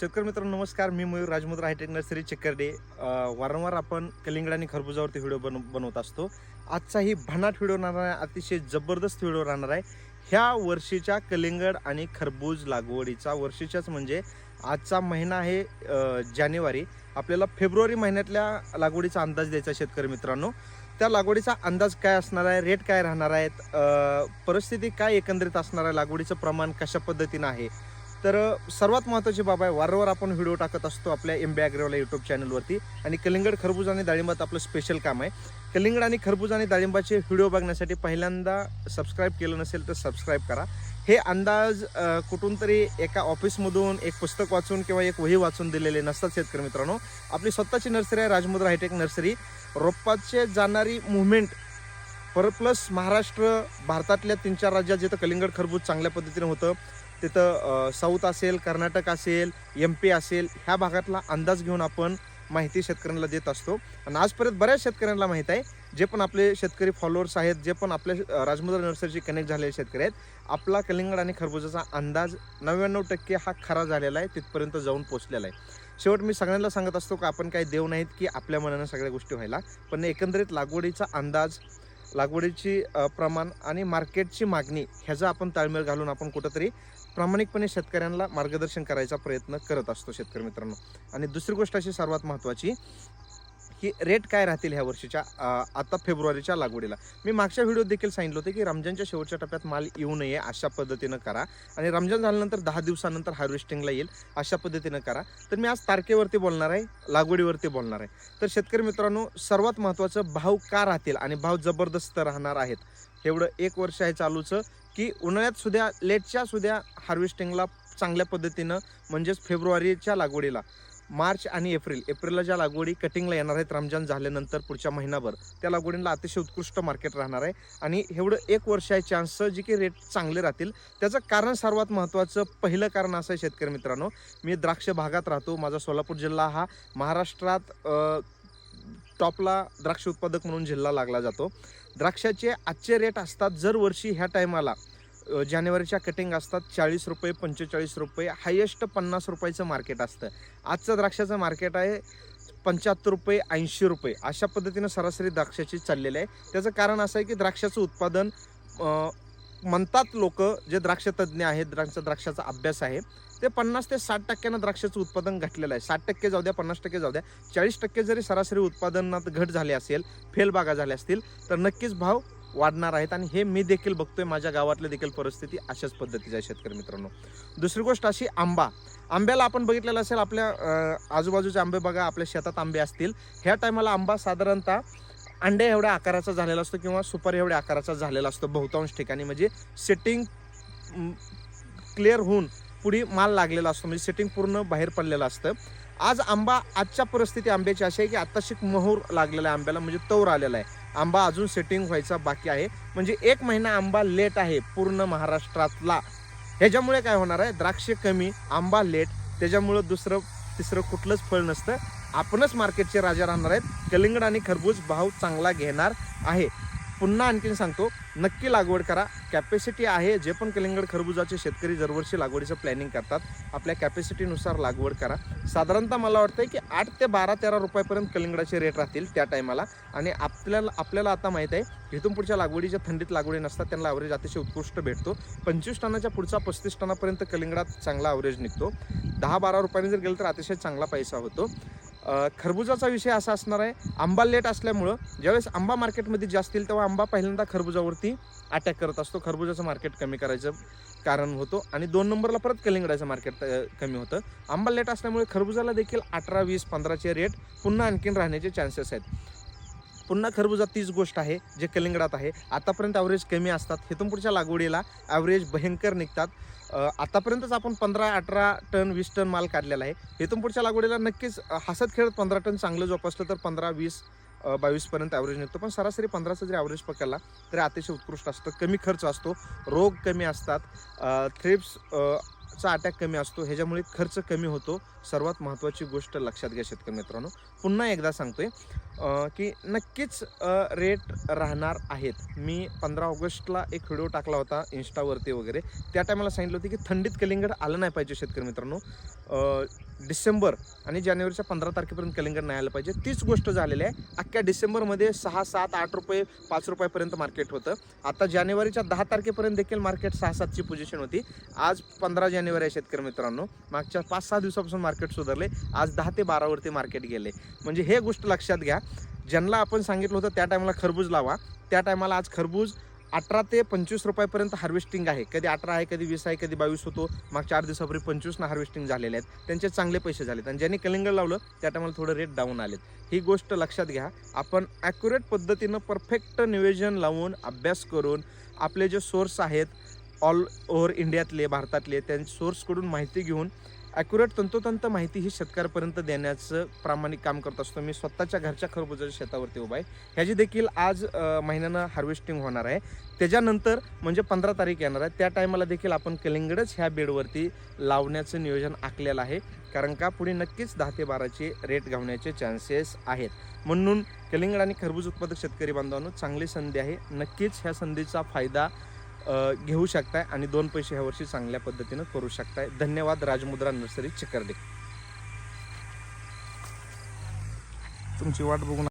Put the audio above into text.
शेतकरी मित्रांनो नमस्कार. मी Mayur Rajmudra hi tech nursery Chikkarde वारंवार आपण कलिंगड आणि खरबुजावरती व्हिडिओ बन बनवत असतो. आजचा ही भन्नाट व्हिडिओ राहणार आहे. अतिशय जबरदस्त व्हिडिओ राहणार आहे. ह्या वर्षीच्या कलिंगड आणि खरबूज लागवडीचा वर्षीच्याच म्हणजे आजचा महिना आहे जानेवारी. आपल्याला फेब्रुवारी महिन्यातल्या लागवडीचा अंदाज द्यायचा शेतकरी मित्रांनो. त्या लागवडीचा अंदाज काय असणार आहे? रेट काय राहणार आहेत? परिस्थिती काय एकंदरीत असणार आहे? लागवडीचं प्रमाण कशा पद्धतीनं आहे? तर सर्वात महत्त्वाची बाब आहे वारंवार आपण व्हिडिओ टाकत असतो आपल्या एम बी यूट्यूब चॅनलवरती आणि कलिंगड खरबूज आणि डाळिंबात आपलं स्पेशल काम आहे. कलिंगड आणि खरबूज आणि डाळिंबाचे व्हिडिओ बघण्यासाठी पहिल्यांदा सबस्क्राईब केलं नसेल तर सबस्क्राईब करा. हे अंदाज कुठून तरी एका ऑफिसमधून एक पुस्तक वाचून किंवा एक वही वाचून दिलेले नसतात शेतकरी मित्रांनो. आपली स्वतःची नर्सरी आहे राजमुद्रा हायटेक नर्सरी. रोपाचे जाणारी मुवमेंट पर प्लस महाराष्ट्र भारतातल्या तीन चार राज्यात जिथं कलिंगड खरबूज चांगल्या पद्धतीने होतं. तिथं साऊथ असेल कर्नाटक असेल एम पी असेल ह्या भागातला अंदाज घेऊन आपण माहिती शेतकऱ्यांना देत असतो. आणि आजपर्यंत बऱ्याच शेतकऱ्यांना माहीत आहे जे पण आपले शेतकरी फॉलोअर्स आहेत जे पण आपल्या राजमुद्रा नर्सरीशी कनेक्ट झालेले शेतकरी आहेत आपला कलिंगड आणि खरबुजाचा अंदाज नव्याण्णव टक्के हा खरा झालेला आहे तिथपर्यंत जाऊन पोचलेला आहे. शेवट मी सगळ्यांना सांगत असतो का आपण काही देव नाहीत की आपल्या मनानं सगळ्या गोष्टी व्हायला पण एकंदरीत लागवडीचा अंदाज लागवडीची प्रमाण आणि मार्केटची मागणी ह्याचा आपण ताळमेळ घालून आपण कुठंतरी प्रामाणिकपणे शेतकऱ्यांना मार्गदर्शन करायचा प्रयत्न करत असतो शेतकरी मित्रांनो. आणि दुसरी गोष्ट अशी सर्वात महत्त्वाची की रेट काय राहतील ह्या वर्षीच्या आता फेब्रुवारीच्या लागवडीला. मी मागच्या व्हिडिओत देखील सांगितलं होतं की रमजानच्या शेवटच्या टप्प्यात माल येऊ नये अशा पद्धतीनं करा. आणि रमजान झाल्यानंतर दहा दिवसानंतर हार्वेस्टिंगला येईल अशा पद्धतीनं करा. तर मी आज तारखेवरती बोलणार आहे लागवडीवरती बोलणार आहे. तर शेतकरी मित्रांनो सर्वात महत्त्वाचं भाव का राहतील आणि भाव जबरदस्त राहणार आहेत? एवढं एक वर्ष आहे चालूचं. की उन्हाळ्यात सुद्धा लेटच्या सुद्धा हार्वेस्टिंगला चांगल्या पद्धतीनं म्हणजेच फेब्रुवारीच्या लागवडीला मार्च आणि एप्रिल एप्रिलला ज्या लागवडी कटिंगला येणार आहेत रमजान झाल्यानंतर पुढच्या महिनाभर त्या लागवडीला अतिशय उत्कृष्ट मार्केट राहणार आहे. आणि एवढं एक वर्ष आहे चान्स जे की रेट चांगले राहतील. त्याचं कारण सर्वात महत्त्वाचं पहिलं कारण असं आहे शेतकरी मित्रांनो मी द्राक्ष भागात राहतो. माझा सोलापूर जिल्हा हा महाराष्ट्रात टॉपला द्राक्ष उत्पादक म्हणून जिल्हा लागला जातो. द्राक्षाचे आजचे रेट असतात जर वर्षी ह्या टायमाला जानेवारीच्या कटिंग असतात चाळीस रुपये पंचेचाळीस रुपये हायेस्ट पन्नास रुपयाचं मार्केट असतं. आजचं द्राक्षाचं मार्केट आहे पंच्याहत्तर रुपये ऐंशी रुपये. अशा पद्धतीनं सरासरी द्राक्षाची चाललेली आहे. त्याचं कारण असं आहे की द्राक्षाचं उत्पादन म्हणतात लोक जे द्राक्ष तज्ज्ञ आहेत द्राक्ष द्राक्षाचा अभ्यास आहे ते पन्नास ते साठ टक्क्यानं द्राक्षाचं उत्पादन घटलेलं आहे. साठ टक्के जाऊ द्या पन्नास टक्के जाऊ द्या. चाळीस टक्के जरी सरासरी उत्पादनात घट झाली असेल फेलबागा झाल्या असतील तर नक्कीच भाव वाढणार आहेत. आणि हे मी देखील बघतोय माझ्या गावातली देखील परिस्थिती अशाच पद्धतीची आहे शेतकरी मित्रांनो. दुसरी गोष्ट अशी आंबा. आंब्याला आपण बघितलेलं असेल आपल्या आजूबाजूचे आंबे बघा आपल्या शेतात आंबे असतील. ह्या टायमाला आंबा साधारणतः अंड्या एवढ्या आकाराचा झालेला असतो किंवा सुपारी एवढ्या आकाराचा झालेला असतो बहुतांश ठिकाणी. म्हणजे सेटिंग क्लिअर होऊन पुढे माल लागलेला असतो. म्हणजे सेटिंग पूर्ण बाहेर पडलेलं असतं. आज आंबा आजच्या परिस्थिती आंब्याची अशी आहे की आत्ताशिक मोहूर लागलेला आहे आंब्याला. म्हणजे तौर आलेला आहे. आंबा अजून सेटिंग व्हायचा बाकी आहे. म्हणजे एक महिना आंबा लेट आहे पूर्ण महाराष्ट्रातला. ह्याच्यामुळे काय होणार आहे? द्राक्ष कमी आंबा लेट त्याच्यामुळं दुसरं तिसरं कुठलंच फळ नसतं. आपणच मार्केटचे राजा राहणार आहेत. कलिंगड आणि खरबूज भाव चांगला घेणार आहे. पुन्हा आणखीन सांगतो नक्की लागवड करा. कॅपॅसिटी आहे जे पण कलिंगड खरबुजाचे शेतकरी दरवर्षी लागवडीचं प्लॅनिंग करतात आपल्या कॅपॅसिटीनुसार लागवड करा. साधारणतः मला वाटतं की आठ ते बारा तेरा रुपयापर्यंत कलिंगडाचे रेट राहतील त्या टायमाला आणि आपल्याला आपल्याला आता माहीत आहे इथून पुढच्या लागवडीच्या थंडीत लागवडी नसतात त्यांना अवरेज अतिशय उत्कृष्ट भेटतो. पंचवीस टनाच्या पुढचा पस्तीस टनापर्यंत कलिंगडात चांगला अवरेज निघतो. दहा बारा रुपयांनी जर गेलं तर अतिशय चांगला पैसा होतो. खरबुजाचा विषय असा असणार आहे. आंबा लेट असल्यामुळं ज्यावेळेस आंबा मार्केटमध्ये जास्त येईल तेव्हा आंबा पहिल्यांदा खरबुजावरती अटॅक करत असतो. खरबुजाचं मार्केट कमी करायचं कारण होतो. आणि दोन नंबरला परत कलिंगडाचं मार्केट कमी होतं. आंबा लेट असल्यामुळे खरबुजाला देखील अठरा वीस पंधराचे रेट पुन्हा आणखीन राहण्याचे चान्सेस आहेत. पुन्हा खरबुजा तीच गोष्ट आहे जे कलिंगडात आहे. आतापर्यंत ॲव्हरेज कमी असतात. इथून पुढच्या लागवडीला ॲव्हरेज भयंकर निघतात. आतापर्यंतच आपण पंधरा अठरा टन वीस टन माल काढलेला आहे. इथून पुढच्या लागवडीला नक्कीच हसत खेळत पंधरा टन चांगलं जोपासलं तर पंधरा वीस बावीसपर्यंत ॲव्हरेज निघतो. पण सरासरी पंधराचं जरी ॲव्हरेज पकडला तरी अतिशय उत्कृष्ट असतं. कमी खर्च असतो. रोग कमी असतात. थ्रिप्स चा अटॅक कमी असतो ह्याच्यामुळे खर्च कमी होतो. सर्वात महत्त्वाची गोष्ट लक्षात घ्या शेतकरी मित्रांनो. पुन्हा एकदा सांगतोय की नक्कीच रेट राहणार आहेत. मी पंधरा ऑगस्टला एक व्हिडिओ टाकला होता इन्स्टावरती वगैरे. त्या टायमाला सांगितलं होतं की थंडीत कलिंगड आलं नाही पाहिजे शेतकरी मित्रांनो. डिसेंबर आणि जानेवारीच्या पंधरा तारखेपर्यंत कलिंगड नाही आलं पाहिजे. तीच गोष्ट झालेली आहे. अख्ख्या डिसेंबरमध्ये सहा सात आठ रुपये पाच रुपयापर्यंत मार्केट होतं. आता जानेवारीच्या दहा तारखेपर्यंत देखील मार्केट सहा सातची पोझिशन होती. आज पंधरा जानेवारी आहे शेतकरी मित्रांनो. मागच्या पाच सहा दिवसापासून मार्केट सुधारले. आज दहा ते बारावरती मार्केट गेले. म्हणजे हे गोष्ट लक्षात घ्या. ज्यांना आपण सांगितलं होतं त्या टायमाला खरबूज लावा. त्या टायमाला आज खरबूज अठरा ते पंचवीस रुपयापर्यंत हार्वेस्टिंग आहे. कधी अठरा आहे कधी वीस आहे कधी बावीस होतो. मग चार दिवसापूर्वी पंचवीसनं हार्वेस्टिंग झालेले आहेत. त्यांचे चांगले पैसे झालेत. आणि ज्यांनी कलिंगड लावलं त्या टायमाला थोडं रेट डाऊन आलेत. ही गोष्ट लक्षात घ्या. आपण ॲक्युरेट पद्धतीनं परफेक्ट नियोजन लावून अभ्यास करून आपले जे सोर्स आहेत ऑल ओव्हर इंडियातले भारतातले त्यांच्या सोर्सकडून माहिती घेऊन ॲक्युरेट तंतोतंत माहिती ही शेतकऱ्यापर्यंत देण्याचं प्रामाणिक काम करत असतो. मी स्वतःच्या घरच्या खरबुजाच्या शेतावरती उभा आहे. ह्याची देखील आज महिन्यानं हार्वेस्टिंग होणार आहे. त्याच्यानंतर म्हणजे पंधरा तारीख येणार आहे. त्या टायमाला देखील आपण कलिंगडच ह्या बेडवरती लावण्याचं नियोजन आखलेलं आहे. कारण का पुढे नक्कीच दहा ते बाराचे रेट घावण्याचे चान्सेस आहेत. म्हणून कलिंगड आणि खरबूज उत्पादक शेतकरी बांधवांनो चांगली संधी आहे. नक्कीच ह्या संधीचा फायदा घेऊ शकताय आणि दोन पैसे ह्या वर्षी चांगल्या पद्धतीनं करू शकताय. धन्यवाद राजमुद्रा नर्सरी चिकर्डे. तुमची वाट बघून